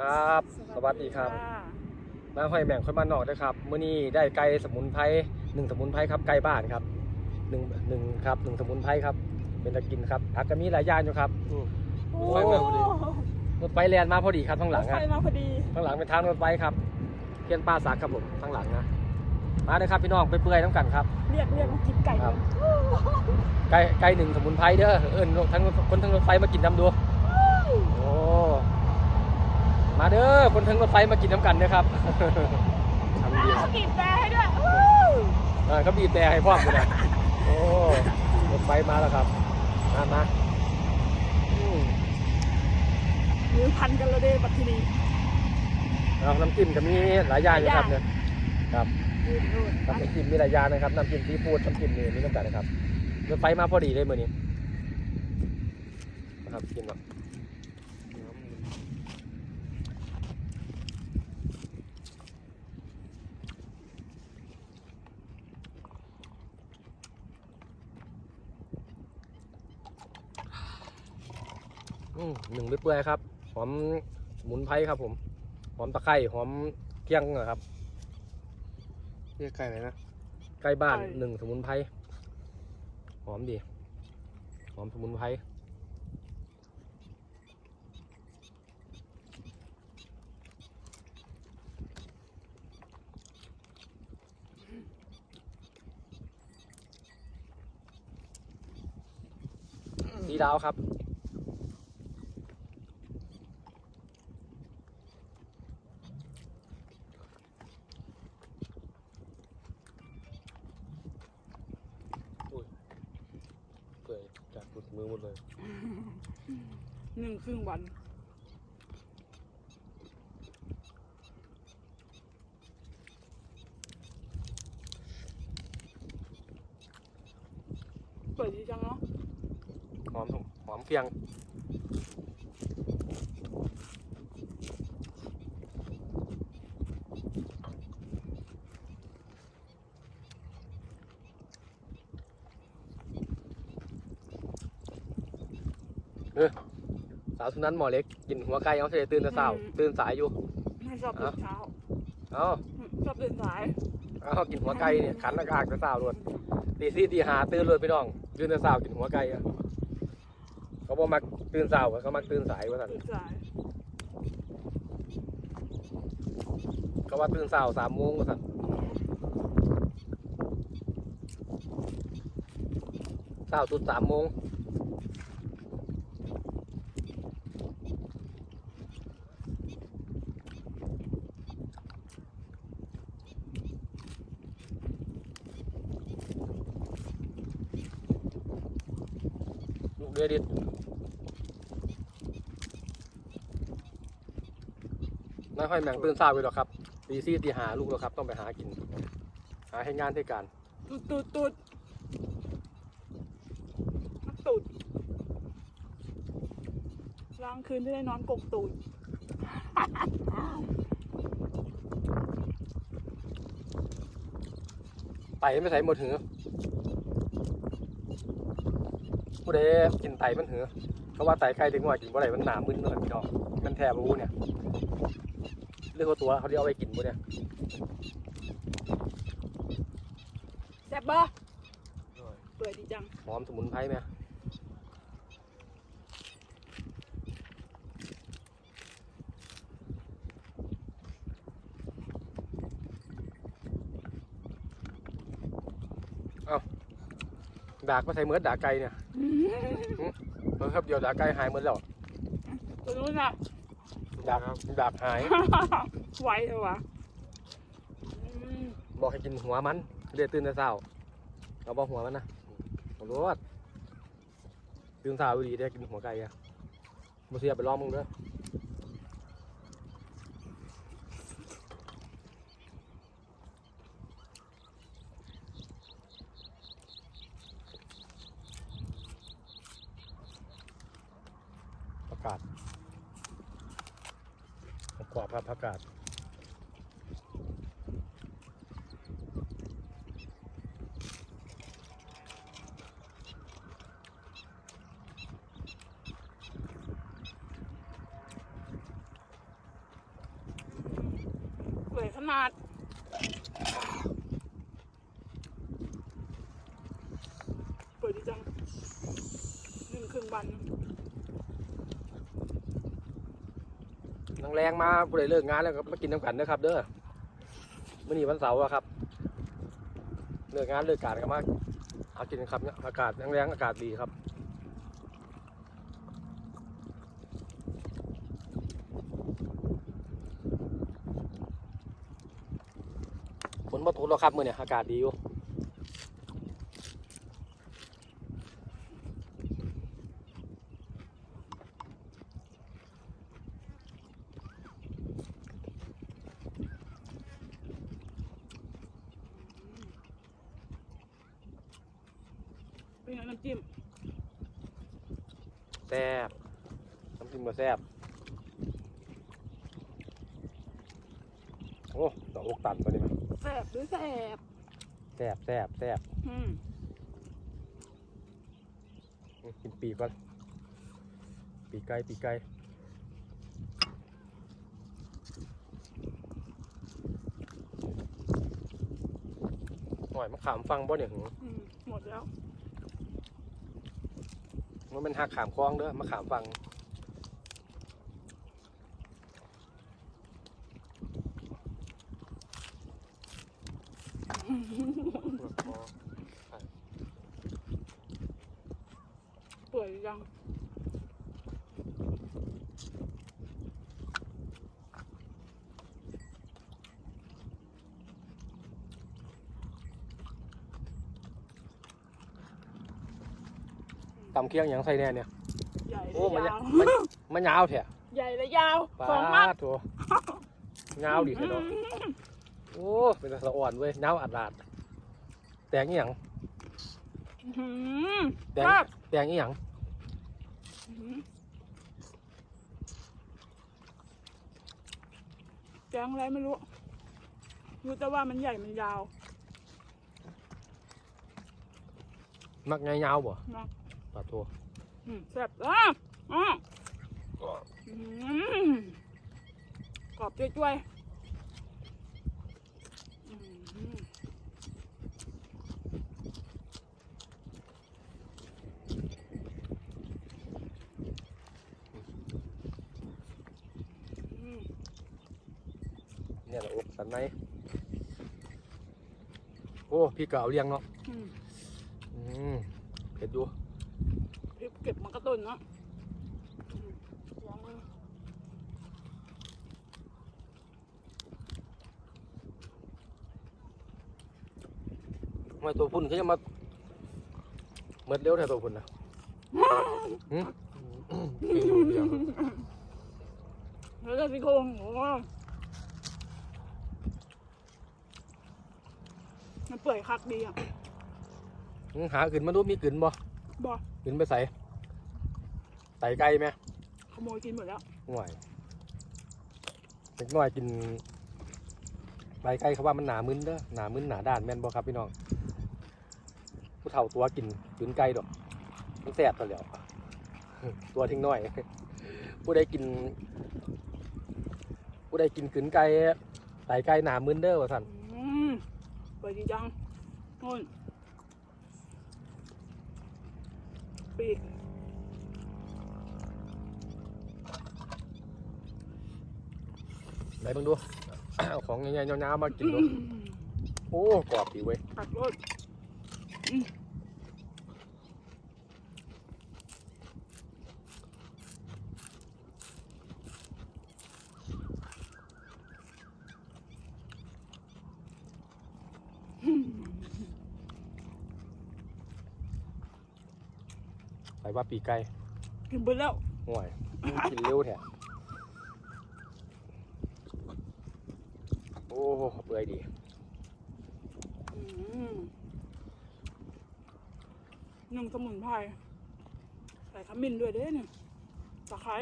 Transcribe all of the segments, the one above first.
ครับ สวัสดีครับะมาห้อยแบ่งคนบ้านนอกด้วยครับมื้อนี้ได้ไก่สมุนไพรหนึ่งสมุนไพรครับไก่บ้านครับหนึ่งหนึ่งครับหนึ่งสมุนไพรครับ เป็นตะกินครับผักก็มีหลายอย่างอยู่ครับอืม โอ้ไฟมาพอดี รถไฟแลนมาพอดีครับข้างหลังรถไฟอะมาพอดี ข้างหลังเป็นทางรถไฟครับเทียนป้าสักครับผมข้างหลังนะมาเลยครับพี่น้องไปเปื่อยน้ำกันครับ เรียกเรียกมากินไก่ครับ ไก่ไก่หนึ่งสมุนไพรเด้อเอิญทั้งคนทั้งรถไฟมากินน้ำดูโอ้ มาเด้อคนทั้งรถไฟมากินน้ำกันเด้อครับทำดีครับบีบแต่ให้ด้วยวู้เออเขาบีบแต่ให้พ่อมเลยโอ้รถไฟมาแล้วครับมามาอืมมือพันกันแล้วเด้บัตทีนี้เอาน้ำจิ้มก็มีหลายอย่างอยู่ครับหลายเนี่อย่ายงครับยืนโน่นน้ำจิ้มมีหลายอย่างนะครับน้ำจิ้มซีฟู้ดน้ำจิ้มนี่มีน้ำตาลนะครับรถไฟมาพอดีเลยมื่อนี้นะครับกินเนาะอืมหนึ่งเปื่อยๆครับ หอมสมุนไพรครับผม หอมตะไคร้หอมเกี๊ยงนะครับเรียกไก่เลยนะ ใกล้บ้านหนึ่งสมุนไพร หอมดี หอมสมุนไพร สีดาวครับ เปื่อยจากหลุดมือหมดเลย หนึ่ง ครึ่งวัน สวยดีจังเนาะ หอมหอมเพียง เออสาวสุ นันหมอเล็กกินหัวไก่เอาเสยตื่นแต่เช้าตื่นสายอยู่ไม่ชอบตื่นเช้าเอาชอบตื่นสายเอากินหัวไก่เนี่ยขันอากาศแต่เช้าล้วนตีสี่ตีห้าตื่นเลยพี่น้องตื่นแต่เช้ากินหัวไก่อะเขาบอกมักตื่นเช้าอะเขามักตื่นสายว่าสั่นตื่นสายเขาว่าตื่นเช้าสามโมงว่าสั่นเช้าสุดสามโมง เดือดิดไม่ค่อยแม่งตื่นเช้าไปหรอกครับตีสี่ตีหาลูกแล้วครับ ต้องไปหากิน หาให้งานที่การตูดตูดตูดนักตูดล้างคืนที่ได้นอนกกตูดไตไม่ใส่หมดหือ ผู้ใดกินไตมันหือเขาว่าไตไก่ถึงว่ากินบ่ได้มันหนามึนเลยพี่น้องมันแทบรู้เนี่ยเรื่องของตัวเขาที่เอาไปกินบ่เนี่ยแซ่บบ่เปื่อยดีจังหอมสมุนไพรไหมเอาดากมาใส่เมือดดากไก่เนี่ย เพิ่งครับเดียวดากไก่หายหมดแล้วตัวนู้นอะ ดากดากหาย ไวเลยวะอืมบอกให้กินหัวมันเรียกตื่นแต่เช้าเอาบอกหัวมันนะผมรู้ว่าตื่นเช้าดีได้กินหัวไก่อะมาเสียไปลองมึงเด้อผักกาดกรอบครับผักกาด นาด เปิดดีจังหนึ่งครึ่งวันนังแรงมาผู้ใดเลิกงานแล้วก็มากินน้ำกันนะครับ เด้อมื่อนี้วันเสาร์อะครับเลิกงานเลิกการก็มาเอากินครับเนี่ยอากาศนังแรงอากาศดีครับ ฝนมาตกแล้วครับมื่อเนี่ยอากาศดีอยู่เป็นไงน้ำจิ้มแซ่บน้ำจิ้มก็แซ่บโอ้ดอกอกตันตัวนี้ไหมแสบหรือแสบแซ่บแซ่บแซ่บอืมอืมกินปีกก่อนปีกไก่ปีกไก่หน่อยมะขามฟังบ่เนี่ยหึอืมหมดแล้วมันเป็นหักขามคลองเด้อมะขามฟัง เปื่อยยังตำเคียงอย่างใส่แน่เนี่ย ใหญ่โอ้และมันยาว มันมันยาวแท้ใหญ่และยาวปาสองมัดดโถยาวดิเถอะเนาะ โอ้ เป็นตะสะอ่อนเว้ยยาวอัดลาด แตงอีหยังอื้อหือแตงครับ แตงอีหยังอื้อหือแกงอะไรไม่รู้ รู้แต่ว่ามันใหญ่ มันยาวมักไงยาวบ่เนาะปาดโถอืมแซ่บอะอะอื้อหือกรอบจ้วยๆอื้อหือ อืม เนี่ยแหละอกสันในโอ้พี่ก็เอาเลี้ยงเนาะอืมอืมเผ็ดอยู่พริกเก็บมันก็ต้นเนาะอืมลองเลยทำไมตัวพุ่นเขาจะมาเมิดเร็วแท้ตัวพุ่นนะหืมกินอยู่เดียวแล้วก็ซี่โครงโอ้มั เปื่อยคักดีอะหืมหาขึ้นมาดูมีขึ้นบ่บอขึ้นไปใส่ไต่ไก่ไหมขโมยกินหมดแล้วห่วยเด็กน้อยกินไต่ไก่เขาว่ามันหนามึนเด้อหนามึนหนาด้านแม่นบ่ครับพี่น้องผู้เฒ่าตัวกินกินไก่ดอกมันแสบตัวเดียวตัวทิ้งน้อย ผู้ใดกิน ผู้ใดกินขืนไก่ไต่ไก่หนามึนเด้อว่าสั่นอืมเปื่อย ดีจังนู่นปีกไหนเบิ่งดูเอาของใหญ่ๆยาวๆมากินดู โอ้กรอบดีเว้ย ตัดรสอืม ใส่ว่าปีกไก่กินไปแล้วห่วยมันกินเร็วแท้โอ้เปื่อยดีอืมหนึ่งสมุนไพรใส่ขมิ้นด้วยเด้เนี่ยตะไคร้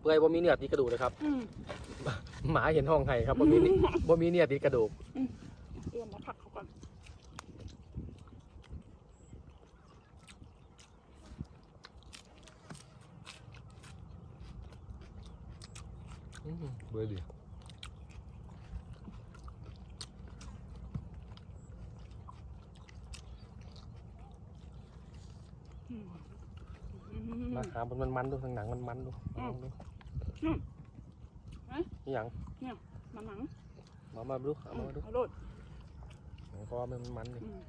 เปื่อยบ่มีเนื้อติดกระดูกเลยครับอืม หมาเห็นห้องไห้ครับบ่มีนี่บ่มีเนี่ยติดกระดูกเอื้อมมาผักเขาก่อนเบื่อดิมาหามันมันมันดูทางหนังมันมันดูดู นี่หยังมันหนังมามาดูเอามาดูเอาโลดหนังคอมันมันๆนี่อืม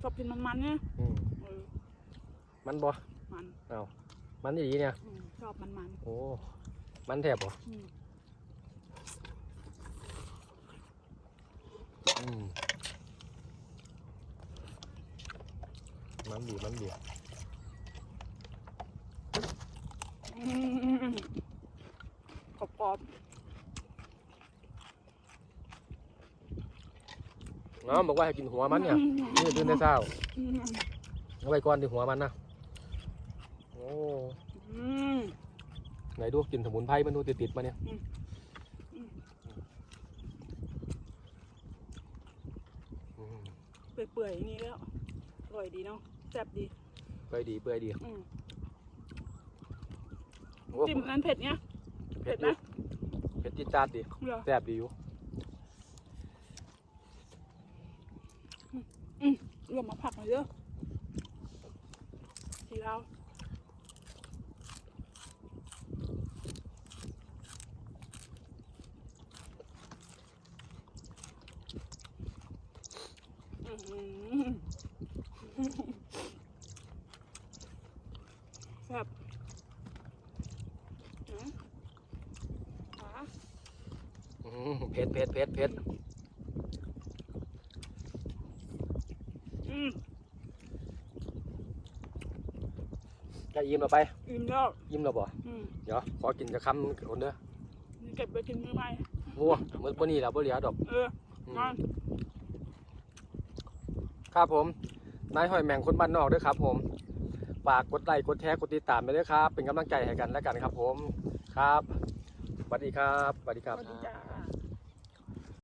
ชอบกินมันๆเนี่ยอืมเออมันบ่มันมันดีเนี่ย อืมชอบมันโอ้ มันแทบบ่ๆอืมอืมมันดีมันดีอืมกรอบ เนาะบอกว่าให้กินหัวมันเนี่ยนี่ตื่นแต่เช้าๆอืมเอาไว้ก่อนที่หัวมันนะโอ้อืมไหนดูกินสมุนไพรมันดูติดติดๆมาเนี่ยอืมอืมอืมเปื่อยๆอย่างนี้แล้วอร่อยดีเนาะแซ่บดีเปื่อยดีเปื่อยดีอืมโอ้จิ้มนั้นเผ็ดเนี่ยเผ็ดเผ็ดนะนะเผ็ดจิดจัดดีเหรอแซ่บดีอยู่ รวมมาผักหน่อยเด้อทีเราวอื้อหือแซ่บเผ็ดเผ็ดเผ็ดเผ็ด อืม จะยิ้มเราไป อิ่มแล้วยิ้มเราบ่อืมเดี๋ยวขอกินจะคำคนเด้อนี่เก็บไปกินมื้อใหม่โอ้เมื่อวันนี้เราบ่เหลือดอกเอออืมนอนครับผม นายหอยแมงคนบ้านนอกด้วยครับ ผม ฝากกดไลค์กดแชร์กดติดตามไปด้วยครับ เป็นกำลังใจให้กันและกันครับ ผม ครับสวัสดีครับสวัสดีครับสวัสดีจ้า